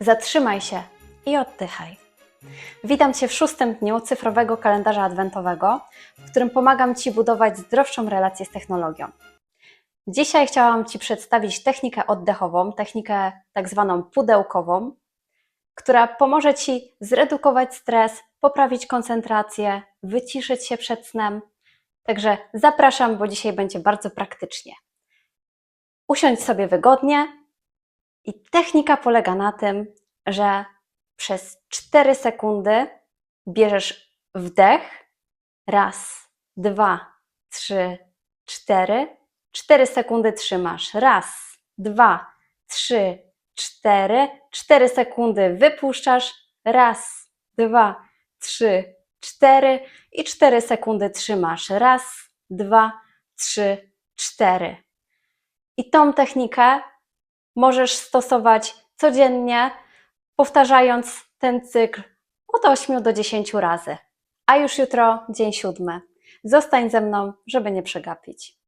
Zatrzymaj się i oddychaj. Witam Cię w szóstym dniu cyfrowego kalendarza adwentowego, w którym pomagam Ci budować zdrowszą relację z technologią. Dzisiaj chciałam Ci przedstawić technikę oddechową, technikę tak zwaną pudełkową, która pomoże Ci zredukować stres, poprawić koncentrację, wyciszyć się przed snem. Także zapraszam, bo dzisiaj będzie bardzo praktycznie. Usiądź sobie wygodnie i technika polega na tym, że przez 4 sekundy bierzesz wdech. Raz, dwa, trzy, cztery. 4 sekundy trzymasz. Raz, dwa, trzy, cztery. 4 sekundy wypuszczasz. Raz, dwa, trzy, cztery. I 4 sekundy trzymasz. Raz, dwa, trzy, cztery. I tą technikę możesz stosować codziennie, powtarzając ten cykl od 8 do 10 razy. A już jutro dzień siódmy. Zostań ze mną, żeby nie przegapić.